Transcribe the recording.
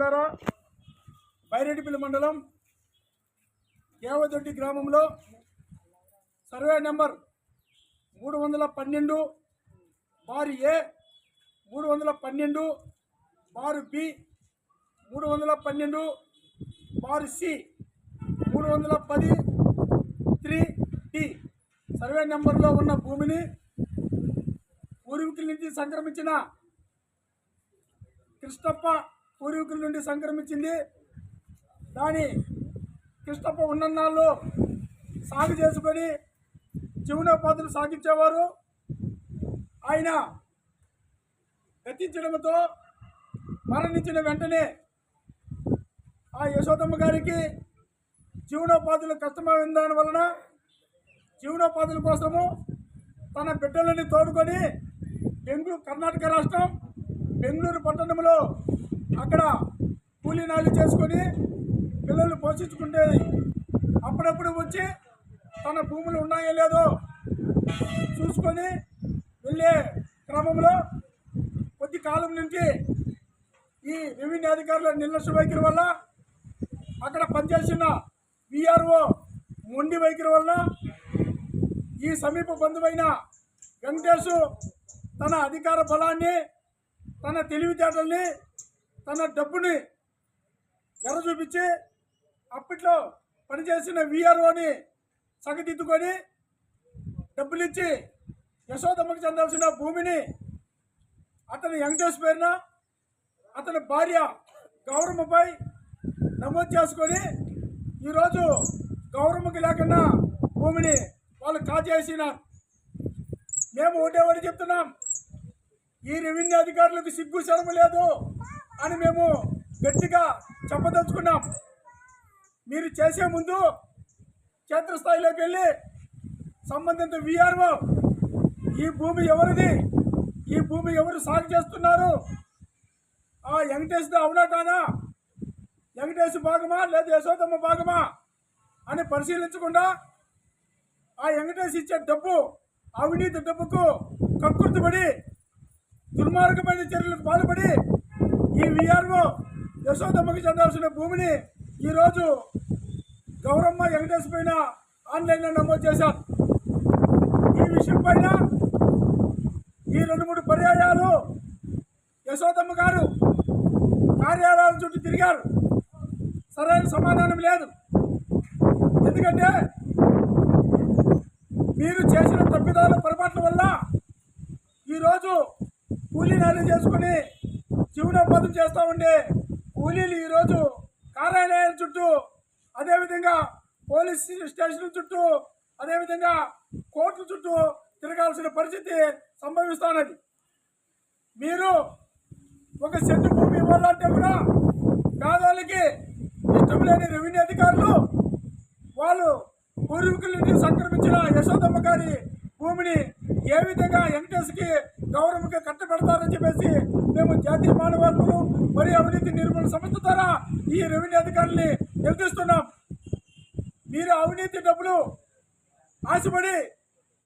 మిత్రులారా బైరెడ్డిపల్లి మండలం దేవదొడ్డి గ్రామంలో సర్వే నెంబర్ మూడు వందల పన్నెండు బారు ఏ మూడు వందల పన్నెండు బారు బి మూడు వందల పన్నెండు బారు సి మూడు వందల పది త్రీ డి. సర్వే నెంబర్లో ఉన్న భూమిని పూర్వీకుల నుంచి సంక్రమించిన కృష్ణప్ప పూర్వీకుల నుండి సంక్రమించింది. దాని కృష్ణప్ప ఉన్నన్నాళ్ళు సాగు చేసుకొని జీవనోపాధులు సాగించేవారు. ఆయన గతించడంతో మరణించిన వెంటనే ఆ యశోదమ్మ గారికి జీవనోపాధులు కష్టమైన దాని వలన జీవనోపాధుల కోసము తన బిడ్డలని తోడుకొని బెంగళూరు కర్ణాటక రాష్ట్రం బెంగళూరు పట్టణంలో అక్కడ కూలీనాలు చేసుకొని పిల్లలు పోషించుకుంటేది అప్పుడప్పుడు వచ్చి తన భూములు ఉన్నాయో లేదో చూసుకొని వెళ్ళే క్రమంలో కొద్ది కాలం నుంచి ఈ రెవెన్యూ అధికారుల నిర్లక్ష్య వైఖరి వల్ల అక్కడ పనిచేసిన విఆర్ఓ మొండి వైఖరి వల్ల ఈ సమీప బంధువైన వెంకటేశు తన అధికార బలాన్ని తన తెలివితేటల్ని తన డబ్బుని ఎర్ర చూపించి అప్పట్లో పనిచేసిన విఆర్ఓని సగదిద్దుకొని డబ్బులు ఇచ్చి యశోదమ్మకి చెందాల్సిన భూమిని అతని వెంకటేష్ పేరున అతని భార్య గౌరమ్మపై నమోదు చేసుకొని ఈరోజు గౌరమ్మకి లేకుండా భూమిని వాళ్ళు కాజేసినారు. మేము ఒకటే ఒకటి చెప్తున్నాం. ఈ రెవెన్యూ అధికారులకు సిగ్గు శరమ లేదు. అని మేము గట్టిగా చెప్పదలుచుకున్నాం. మీరు చేసే ముందు క్షేత్రస్థాయిలోకి వెళ్ళి సంబంధిత విఆర్ఓ ఈ భూమి ఎవరిది ఈ భూమి ఎవరు సాగు చేస్తున్నారు ఆ వెంకటేశ్వర అవునా కాదా వెంకటేశ్ భాగమా లేదా యశోదమ్మ భాగమా అని పరిశీలించకుండా ఆ వెంకటేష్ ఇచ్చే డబ్బు అవినీతి డబ్బుకు కక్కుర్తిపడి దుర్మార్గమైన చర్యలకు పాల్పడి డిఆర్ఓ యశోదమ్మకి చెందాల్సిన భూమిని ఈరోజు గౌరమ్మ వెంకటేశ్ పైన ఆన్లైన్లో నమోదు చేశారు. ఈ విషయం పైన ఈ రెండు మూడు పర్యాయాలు యశోదమ్మ గారు కార్యాలయాల చుట్టూ తిరిగారు. సరైన సమాధానం లేదు. ఎందుకంటే మీరు చేసిన తప్పిదాల పొరపాట్ల వల్ల ఈరోజు కూలీ నాలి చేసుకుని జీవనోపాధి చేస్తూ ఉండే కూలీలు ఈరోజు కార్యాలయాల చుట్టూ అదేవిధంగా పోలీస్ స్టేషన్ చుట్టూ అదేవిధంగా కోర్టుల చుట్టూ తిరగాల్సిన పరిస్థితి సంభవిస్తున్నది. మీరు ఒక సెంటు భూమి ఇవ్వాలంటే కూడా పేదవాళ్ళకి ఇష్టం లేని రెవెన్యూ అధికారులు వాళ్ళు పూర్వీకుల నుంచి సంక్రమించిన యశోదమ్మ గారి భూమిని ఏ విధంగా వెంకటేష్కి గౌరవంగా కట్టబెడతారని చెప్పేసి మేము జాతీయ మానవ హక్కులు మరియు అవినీతి నిర్మూలన సంస్థ ద్వారా ఈ రెవెన్యూ అధికారుల్ని నిలదీస్తున్నాం మీరు అవినీతి డబ్బులు ఆశపడి